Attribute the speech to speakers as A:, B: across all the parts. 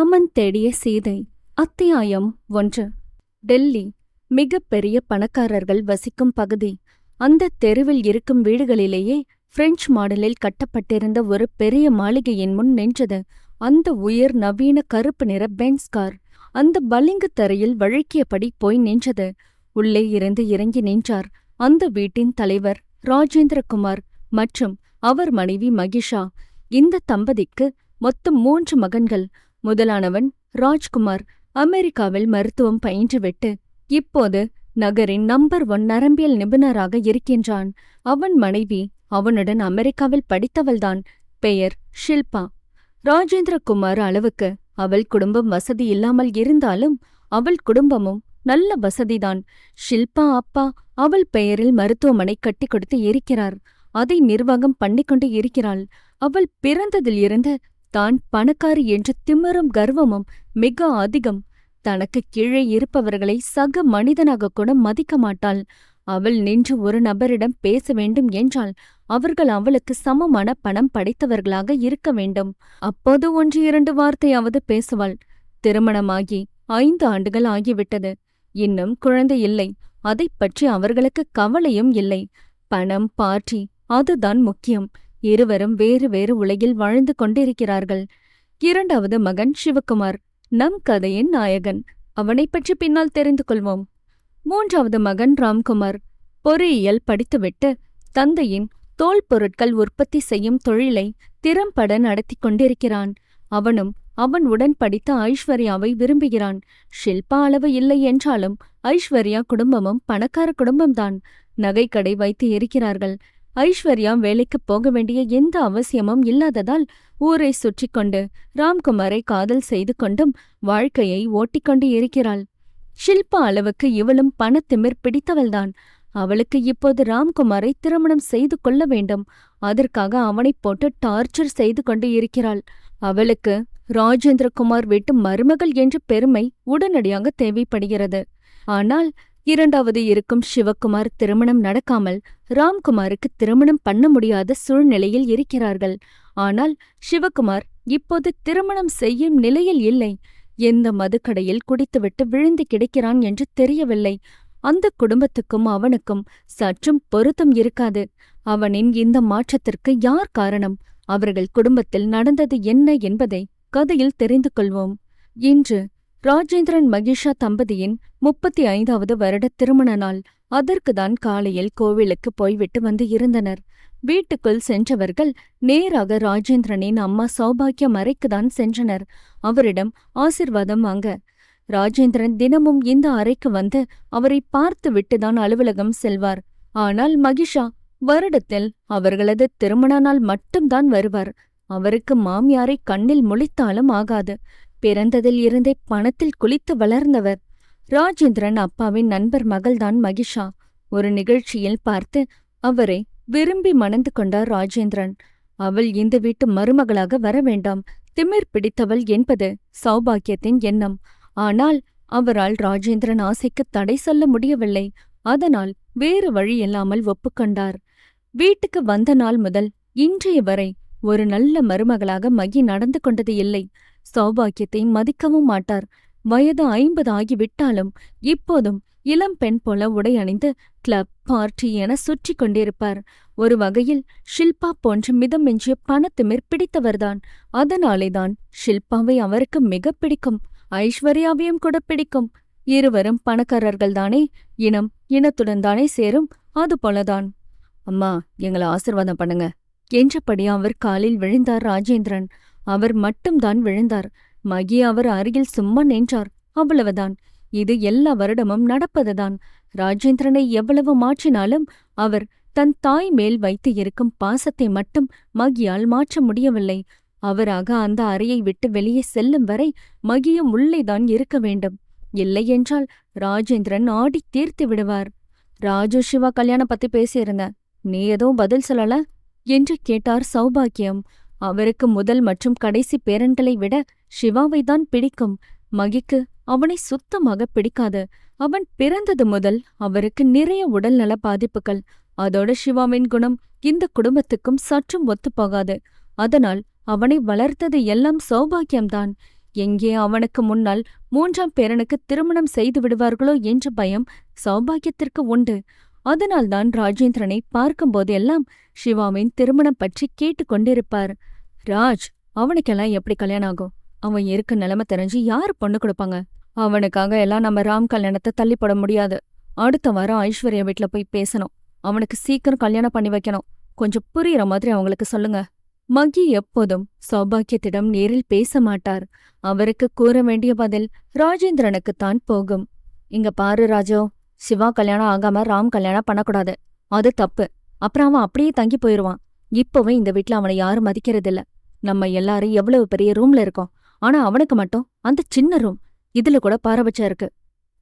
A: ராமன் தேடிய சீதை அத்தியாயம் ஒன்று. டெல்லி மிகப்பெரிய பணக்காரர்கள் வசிக்கும் பகுதி. அந்த தெருவில் இருக்கும் வீடுகளிலேயே பிரெஞ்சு மாடலில் கட்டப்பட்டிருந்த ஒரு பெரிய மாளிகையின் முன் நின்றது. அந்த உயர் நவீன கருப்பு நிற பென்ஸ் கார் அந்த பளிங்கு தரையில் வழுக்கியபடி போய் நின்றது. உள்ளே இருந்து இறங்கி நின்றார் அந்த வீட்டின் தலைவர் ராஜேந்திரகுமார் மற்றும் அவர் மனைவி மகிஷா. இந்த தம்பதிக்கு மொத்தம் மூன்று மகன்கள். முதலானவன் ராஜ்குமார் அமெரிக்காவில் மருத்துவம் பயின்றுவிட்டு இப்போது நகரின் நம்பர் ஒன் நரம்பியல் நிபுணராக இருக்கின்றான். அவன் மனைவி அவனுடன் அமெரிக்காவில் படித்தவள்தான். பெயர் ஷில்பா. ராஜேந்திரகுமார் அளவுக்கு அவள் குடும்பம் வசதி இல்லாமல் இருந்தாலும் அவள் குடும்பமும் நல்ல வசதிதான். ஷில்பா அப்பா அவள் பெயரில் மருத்துவமனை கட்டி கொடுத்து இருக்கிறார். அதை நிர்வாகம் பண்ணிக்கொண்டு இருக்கிறாள். அவள் பிறந்ததில் இருந்து தான் பணக்காரி என்று திமிரும் கர்வமும் மிக அதிகம். தனக்கு கீழே இருப்பவர்களை சக மனிதனாக கூட மதிக்க மாட்டாள். அவள் நின்று ஒரு நபரிடம் பேச வேண்டும் என்றால் அவர்கள் அவளுக்கு சமமான பணம் படைத்தவர்களாக இருக்க வேண்டும். அப்போது ஒன்று இரண்டு வார்த்தையாவது பேசுவாள். திருமணமாகி ஐந்து ஆண்டுகள் ஆகிவிட்டது. இன்னும் குழந்தை இல்லை. அதைப் பற்றி அவர்களுக்கு கவலையும் இல்லை. பணம் பார்ட்டி அதுதான் முக்கியம். இருவரும் வேறு வேறு உலகில் வாழ்ந்து கொண்டிருக்கிறார்கள். இரண்டாவது மகன் சிவகுமார் நம் கதையின் நாயகன். அவனைப் பற்றி பின்னால் தெரிந்து கொள்வோம். மூன்றாவது மகன் ராம்குமார் பொறியியல் படித்துவிட்டு தந்தையின் தோல் பொருட்கள் உற்பத்தி செய்யும் தொழிலை திறம்பட நடத்தி கொண்டிருக்கிறான். அவனும் அவன் உடன் படித்த ஐஸ்வர்யாவை விரும்புகிறான். ஷில்பா அளவு இல்லை என்றாலும் ஐஸ்வர்யா குடும்பமும் பணக்கார குடும்பம்தான். நகைக்கடை வைத்து இருக்கிறார்கள் ஐஸ்வர்யா வேலைக்குப் போக வேண்டிய எந்த அவசியமும் இல்லாததால் ஊரை சுற்றி கொண்டு ராம்குமாரை காதல் செய்து கொண்டும் வாழ்க்கையை ஓட்டிக்கொண்டு இருக்கிறாள். ஷில்பா அளவுக்கு இவளும் பணத்திமிர் பிடித்தவள்தான். அவளுக்கு இப்போது ராம்குமாரை திருமணம் செய்து கொள்ள வேண்டும். அதற்காக அவனைப் போட்டு டார்ச்சர் செய்து கொண்டு இருக்கிறாள். அவளுக்கு ராஜேந்திரகுமார் வீட்டு மருமகள் என்ற பெருமை உடனடியாக தேவைப்படுகிறது. ஆனால் இரண்டாவது இருக்கும் சிவகுமார் திருமணம் நடக்காமல் ராம்குமாருக்கு திருமணம் பண்ண முடியாத சூழ்நிலையில் இருக்கிறார்கள். ஆனால் சிவகுமார் இப்போது திருமணம் செய்யும் நிலையில் இல்லை. எந்த மதுக்கடையில் குடித்துவிட்டு விழுந்து கிடைக்கிறான் என்று தெரியவில்லை. அந்த குடும்பத்துக்கும் அவனுக்கும் சற்றும் பொருத்தம் இருக்காது. அவனின் இந்த மாற்றத்திற்கு யார் காரணம்? அவர்கள் குடும்பத்தில் நடந்தது என்ன என்பதை கதையில் தெரிந்து கொள்வோம். இன்று ராஜேந்திரன் மகிஷா தம்பதியின் முப்பத்தி ஐந்தாவது வருட திருமண நாள். அதற்குதான் காலையில் கோவிலுக்கு போய்விட்டு வந்து இருந்தனர். வீட்டுக்குள் சென்றவர்கள் நேராக ராஜேந்திரனின் அம்மா சௌபாக்கியம் அறைக்குதான் சென்றனர். அவரிடம் ஆசிர்வாதம் வாங்க. ராஜேந்திரன் தினமும் இந்த அறைக்கு வந்து அவரை பார்த்து விட்டுதான் அலுவலகம் செல்வார். ஆனால் மகிஷா வருடத்தில் அவர்களது திருமண நாள் மட்டும்தான் வருவார். அவருக்கு மாமியாரை கண்ணில் முழித்தாலும் ஆகாது. பிறந்ததில் இருந்தே பணத்தில் குளித்து வளர்ந்தவர். ராஜேந்திரன் அப்பாவின் நண்பர் மகள்தான் மகிஷா. ஒரு நிகழ்ச்சியில் பார்த்து அவரை விரும்பி மணந்து கொண்டார் ராஜேந்திரன். அவள் இந்த வீட்டு மருமகளாக வர வேண்டாம். திமிர் பிடித்தவள் என்பது சௌபாக்கியத்தின் எண்ணம். ஆனால் அவரால் ராஜேந்திரன் ஆசைக்கு தடை சொல்ல முடியவில்லை. அதனால் வேறு வழி இல்லாமல் ஒப்புக்கொண்டார். வீட்டுக்கு வந்த நாள் முதல் இன்றைய வரை ஒரு நல்ல மருமகளாக மகி நடந்து கொண்டது இல்லை. சௌபாக்கியத்தை மதிக்கவும் மாட்டார். வயது ஐம்பது ஆகிவிட்டாலும் இப்போதும் இளம் பெண் போல உடை அணிந்து கிளப் பார்ட்டி என சுற்றி கொண்டிருப்பார். ஒரு வகையில் ஷில்பா போன்ற மிதமெஞ்சிய பணத்துமிர் பிடித்தவர்தான். அதனாலேதான் ஷில்பாவை அவருக்கு மிக பிடிக்கும். ஐஸ்வர்யாவையும் கூட பிடிக்கும். இருவரும் பணக்காரர்கள்தானே? இனம் இனத்துடன் தானே சேரும்? அது போலதான். அம்மா எங்களை ஆசிர்வாதம் பண்ணுங்க. என்றபடி அவர் காலில் விழுந்தார் ராஜேந்திரன். அவர் மட்டும்தான் விழுந்தார். மகி அவர் அருகில் சும்மா நின்றார். அவ்வளவுதான். இது எல்லா வருடமும் நடப்பதுதான். ராஜேந்திரனை எவ்வளவு மாற்றினாலும் அவர் தன் தாய் மேல் வைத்து இருக்கும் பாசத்தை மட்டும் மகியால் மாற்ற முடியவில்லை. அவராக அந்த அறையை விட்டு வெளியே செல்லும் வரை மகியும் உள்ளேதான் இருக்க வேண்டும். இல்லையென்றால் ராஜேந்திரன் ஆடி தீர்த்து விடுவார். ராஜு சிவா கல்யாணம் பத்தி பேசியிருந்த நீ எதுவும் பதில் சொல்லல? என்று கேட்டார் சௌபாக்கியம். அவருக்கு முதல் மற்றும் கடைசி பேரன்களை விட சிவாவை தான் பிடிக்கும். மகிக்கு அவனை சுத்தமாக பிடிக்காது. அவன் பிறந்தது முதல் அவருக்கு நிறைய உடல்நல பாதிப்புகள். அதோட சிவாவின் குணம் இந்த குடும்பத்துக்கும் சற்றும் ஒத்துப்போகாது. அதனால் அவனை வளர்த்தது எல்லாம் சௌபாக்கியம்தான் எங்கே அவனுக்கு முன்னால் மூன்றாம் பேரனுக்கு திருமணம் செய்து விடுவார்களோ என்ற பயம் சௌபாகியத்திற்கு உண்டு. அதனால்தான் ராஜேந்திரனை பார்க்கும்போதெல்லாம் சிவாவின் திருமணம் பற்றி கேட்டுக்கொண்டிருப்பார். ராஜ் அவனுக்கெல்லாம் எப்படி கல்யாணம் ஆகும்? அவன் இருக்க நிலைமை தெரிஞ்சு யார் பொண்ணு கொடுப்பாங்க? அவனுக்காக எல்லாம் நம்ம ராம் கல்யாணத்தை தள்ளி போட முடியாது. அடுத்த வாரம் ஐஸ்வர்யா வீட்ல போய் பேசணும். அவனுக்கு சீக்கிரம் கல்யாணம் பண்ணி வைக்கணும். கொஞ்சம் புரியுற மாதிரி அவங்களுக்கு சொல்லுங்க. மகி எப்போதும் சௌபாக்கியத்திடம் நேரில் பேச மாட்டார். அவருக்கு கூற வேண்டிய பதில் ராஜேந்திரனுக்குத்தான் போகும். இங்க பாரு ராஜோ. சிவா கல்யாணம் ஆகாம ராம் கல்யாணம் பண்ணக்கூடாது. அது தப்பு. அப்புறம் அவன் அப்படியே தங்கி போயிருவான். இப்பவே இந்த வீட்ல அவனை யாரும் மதிக்கிறதில்ல. நம்ம எல்லாரும் எவ்வளவு பெரிய ரூம்ல இருக்கோம். ஆனா அவனுக்கு மட்டும் அந்த சின்ன ரூம் இதுல கூட பாரபட்சம் இருக்கு.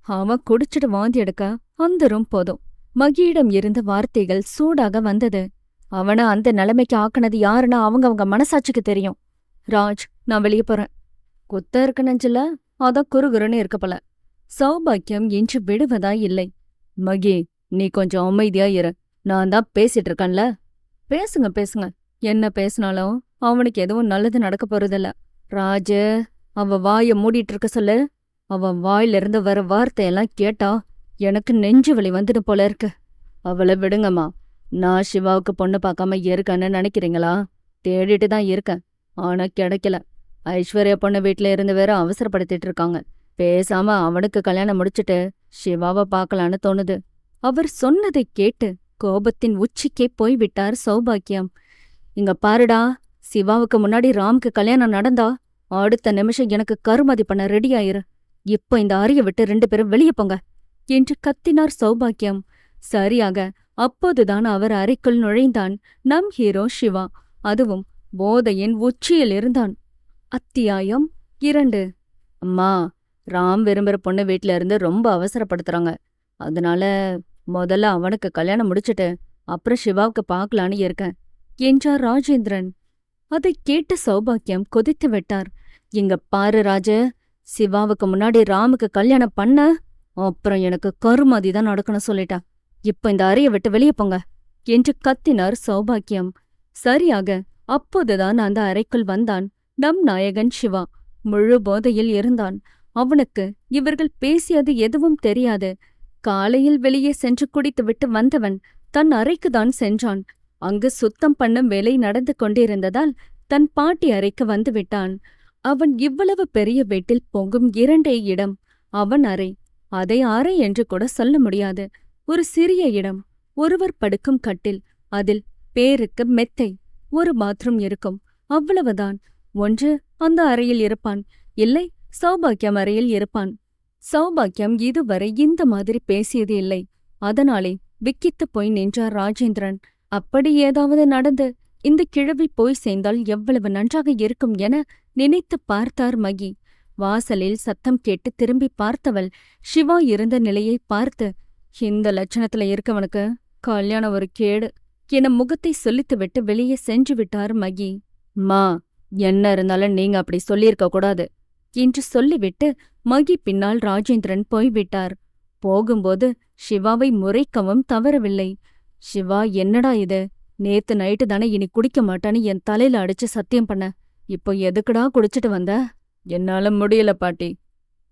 A: அவன் குடிச்சிட்டு வாந்தி எடுக்க அந்த ரூம் போதும். மகியிடம் இருந்து வார்த்தைகள் சூடாக வந்தது. அவன அந்த நிலைமைக்கு ஆக்குனது யாருன்னா அவங்க அவங்க மனசாட்சிக்கு தெரியும். ராஜ் நான் வெளிய போறேன். குத்த இருக்க நெஞ்சில. அதான் குறுகுறுன்னு இருக்க போல. சௌபாக்கியம் என்று விடுவதா இல்லை. மகி நீ கொஞ்சம் அமைதியா இரு. நான் தான் பேசிட்டு இருக்கேன்ல பேசுங்க பேசுங்க. என்ன பேசினாலும் அவனுக்கு எதுவும் நல்லது நடக்க போறதில்ல. ராஜ அவ வாய மூடிட்டு இருக்க சொல்லு. அவன் வாயிலிருந்து வர வார்த்தையெல்லாம் கேட்டா எனக்கு நெஞ்சு வலி வந்துட்டு போல இருக்கு. அவளை விடுங்கம்மா. நான் சிவாவுக்கு பொண்ணு பார்க்காம இருக்கேன்னு நினைக்கிறீங்களா? தேடிட்டு தான் இருக்கேன். ஆனா கிடைக்கல. ஐஸ்வர்யா பொண்ணு வீட்ல இருந்து வேற அவசரப்படுத்திட்டு இருக்காங்க. பேசாம அவனுக்கு கல்யாணம் முடிச்சிட்டு சிவாவை பார்க்கலான்னு தோணுது. அவர் சொன்னதை கேட்டு கோபத்தின் உச்சிக்கே போய்விட்டார் சௌபாக்கியம். இங்க பாருடா சிவாவுக்கு முன்னாடி ராம்க்கு கல்யாணம் நடந்தா அடுத்த நிமிஷம் எனக்கு கருமதி பண்ண ரெடியாயிரு. இப்போ இந்த அறைய விட்டு ரெண்டு பேரும் வெளியே போங்க என்று கத்தினார் சௌபாக்கியம். சரியாக அப்போதுதான் அவர் அறைக்குள் நுழைந்தான். நம் ஹீரோ சிவா அதுவும் போதையின் உச்சியில் இருந்தான். அத்தியாயம் இரண்டு. அம்மா ராம் விரும்புற பொண்ணு வீட்ல இருந்து ரொம்ப அவசரப்படுத்துறாங்க. அதனால முதல்ல அவனுக்கு கல்யாணம் முடிச்சுட்டு அப்புறம் சிவாவுக்கு பார்க்கலான்னு இருக்கேன் என்றார் ராஜேந்திரன். அதை கேட்ட சௌபாக்கியம் கொதித்து விட்டார். இங்க பாரு ராஜ சிவாவுக்கு முன்னாடி ராமுக்கு கல்யாணம் பண்ண அப்புறம் எனக்கு கருமாதி தான் நடக்கணும் சொல்லிட்டா. இப்ப இந்த அறையை விட்டு வெளிய போங்க என்று கத்தினார் சௌபாக்கியம். சரியாக அப்போதுதான் அந்த அறைக்குள் வந்தான் நம் நாயகன் சிவா. முழு போதையில் இருந்தான். அவனுக்கு இவர்கள் பேசியது எதுவும் தெரியாது. காலையில் வெளியே சென்று குடித்துவிட்டு வந்தவன் தன் அறைக்குதான் சென்றான். அங்கு சுத்தம் பண்ணும் வேலை நடந்து கொண்டிருந்ததால் தன் பாட்டி அறைக்கு வந்து விட்டான். அவன் இவ்வளவு பெரிய வீட்டில் பொங்கும் இரண்டே இடம் அவன் அறை. அதை அறை என்று கூட சொல்ல முடியாது. ஒரு சிறிய இடம் ஒருவர் படுக்கும் கட்டில் அதில் பேருக்கு மெத்தை ஒரு பாத்ரூம் இருக்கும். அவ்வளவுதான். ஒன்று அந்த அறையில் இருப்பான். இல்லை சௌபாக்கியம் அறையில் இருப்பான். சௌபாக்கியம் இதுவரை இந்த மாதிரி பேசியது இல்லை. அதனாலே விக்கித்துப் போய் நின்றார் ராஜேந்திரன். அப்படி ஏதாவது நடந்து இந்த கிழவி போய் சேர்ந்தால் எவ்வளவு நன்றாக இருக்கும் என நினைத்துப் பார்த்தார் மகி. வாசலில் சத்தம் கேட்டு திரும்பி பார்த்தவள் சிவா இருந்த நிலையை பார்த்து இந்த லட்சணத்துல இருக்கவனுக்கு கல்யாணம் ஒரு கேடு என முகத்தை சொல்லித்துவிட்டு வெளியே சென்று விட்டார் மகி. மா என்ன இருந்தாலும் நீங்க அப்படி சொல்லியிருக்க கூடாது. என்று சொல்லிவிட்டு மகி பின்னால் ராஜேந்திரன் போய்விட்டார். போகும்போது சிவாவை முறைக்கவும் தவறவில்லை. சிவா என்னடா இது? நேத்து நைட்டு தானே இனி குடிக்க மாட்டான்னு என் தலையில அடிச்சு சத்தியம் பண்ண. இப்போ எதுக்குடா குடிச்சிட்டு வந்த? என்னால முடியல பாட்டி.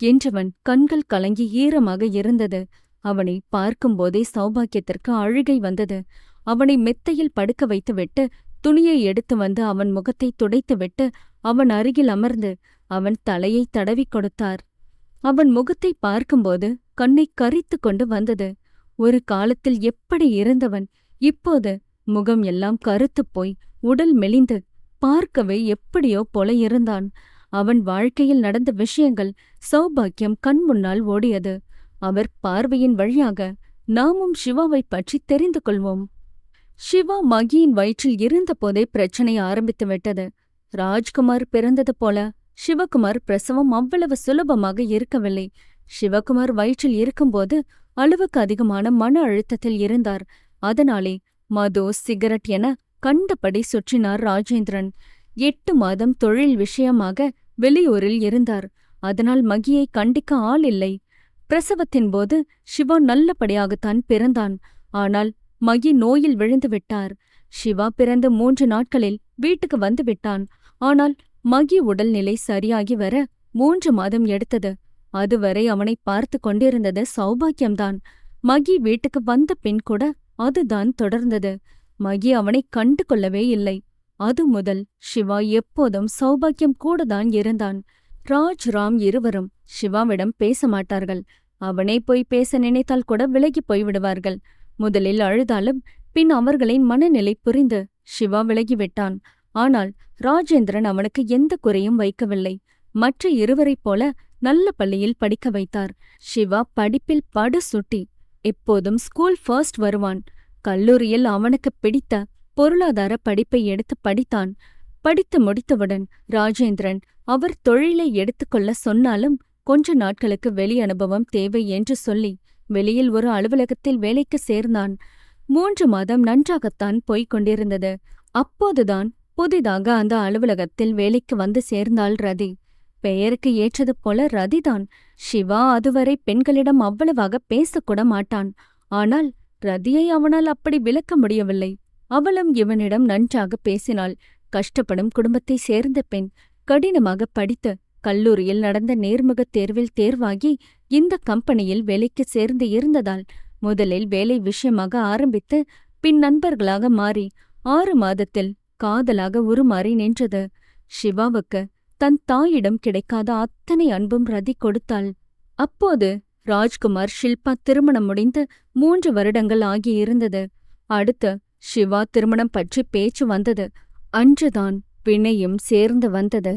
A: என்றவன் கண்கள் கலங்கி ஈரமாக இருந்தது. அவனை பார்க்கும்போதே சௌபாக்கியத்திற்கு அழுகை வந்தது. அவனை மெத்தையில் படுக்க வைத்துவிட்டு துணியை எடுத்து வந்து அவன் முகத்தை துடைத்துவிட்டு அவன் அருகில் அமர்ந்து அவன் தலையை தடவிக் கொடுத்தார். அவன் முகத்தை பார்க்கும்போது கண்ணை கரித்து கொண்டு வந்தது. ஒரு காலத்தில் எப்படி இருந்தவன்? இப்போது முகம் எல்லாம் கருத்துப் போய் உடல் மெலிந்து பார்க்கவே எப்படியோ போல இருந்தான். அவன் வாழ்க்கையில் நடந்த விஷயங்கள் சௌபாக்கியம் கண் முன்னால் ஓடியது. அவர் பார்வையின் வழியாக நாமும் சிவாவை பற்றி தெரிந்து கொள்வோம். சிவா மகியின் வயிற்றில் இருந்தபோதே பிரச்சனை ஆரம்பித்து விட்டது. ராஜ்குமார் பிறந்தது போல சிவகுமார் பிரசவம் அவ்வளவு சுலபமாக இருக்கவில்லை. சிவகுமார் வயிற்றில் இருக்கும்போது அளவுக்கு அதிகமான மன அழுத்தத்தில் இருந்தார். அதனாலே மது சிகரெட் என கண்டபடி சுற்றினார் ராஜேந்திரன். எட்டு மாதம் தொழில் விஷயமாக வெளியூரில் இருந்தார். அதனால் மகியை கண்டிக்க ஆள் இல்லை. பிரசவத்தின் போது சிவா நல்லபடியாகத்தான் பிறந்தான். ஆனால் மகி நோயில் விழுந்து விட்டார். சிவா பிறந்த மூன்று நாட்களில் வீட்டுக்கு வந்து விட்டான். ஆனால் மகி உடல்நிலை சரியாகி வர மூன்று மாதம் எடுத்தது. அதுவரை அவனை பார்த்து கொண்டிருந்தது சௌபாக்கியம்தான். மகி வீட்டுக்கு வந்த பின் கூட அதுதான் தொடர்ந்தது. மகி அவனை கண்டு கொள்ளவே இல்லை. அது முதல் சிவா எப்போதும் சௌபாக்கியம் கூடதான் இருந்தான். ராஜ் ராம் இருவரும் சிவாவிடம் பேச மாட்டார்கள். அவனே போய் பேச நினைத்தால் கூட விலகி போய்விடுவார்கள் முதலில் அழுதாலும் பின் அவர்களின் மனநிலை புரிந்து சிவா விலகிவிட்டான் ஆனால் ராஜேந்திரன் அவனுக்கு எந்த குறையும் வைக்கவில்லை. மற்ற இருவரைப் போல நல்ல பள்ளியில் படிக்க வைத்தார். சிவா படிப்பில் படு சுட்டி. எப்போதும் ஸ்கூல் ஃபர்ஸ்ட் வருவான். கல்லூரியில் அவனுக்கு பிடித்த பொருளாதார படிப்பை எடுத்து படித்தான். படித்து முடித்தவுடன் ராஜேந்திரன் அவர் தொழிலை எடுத்துக்கொள்ள சொன்னாலும் கொஞ்ச நாட்களுக்கு வெளி அனுபவம் தேவை என்று சொல்லி வெளியில் ஒரு அலுவலகத்தில் வேலைக்கு சேர்ந்தான். மூன்று மாதம் நன்றாகத்தான் போய்க் கொண்டிருந்தது. அப்போதுதான் புதிதாக அந்த அலுவலகத்தில் வேலைக்கு வந்து சேர்ந்தாள் ரதி. பெயருக்கு ஏற்றது போல ரதிதான். சிவா அதுவரை பெண்களிடம் அவ்வளவாக பேசக்கூட மாட்டான். ஆனால் ரதியை அவனால் அப்படி விளக்க முடியவில்லை. அவளும் இவனிடம் நன்றாக பேசினாள். கஷ்டப்படும் குடும்பத்தை சேர்ந்த பெண் கடினமாக படித்து கல்லூரியில் நடந்த நேர்முகத் தேர்வில் தேர்வாகி இந்த கம்பெனியில் வேலைக்கு சேர்ந்து இருந்ததால் முதலில் வேலை விஷயமாக ஆரம்பித்து பின் நண்பர்களாக மாறி ஆறு மாதத்தில் காதலாக உருமாறி நின்றது. சிவாவுக்கு தன் தாயிடம் கிடைக்காத அத்தனை அன்பும் ரதி கொடுத்தாள். அப்போது ராஜ்குமார் ஷில்பா திருமணம் முடிந்து மூன்று வருடங்கள் ஆகியிருந்தது அடுத்து சிவா திருமணம் பற்றி பேச்சு வந்தது. அன்றுதான் வினையும் சேர்ந்து வந்தது.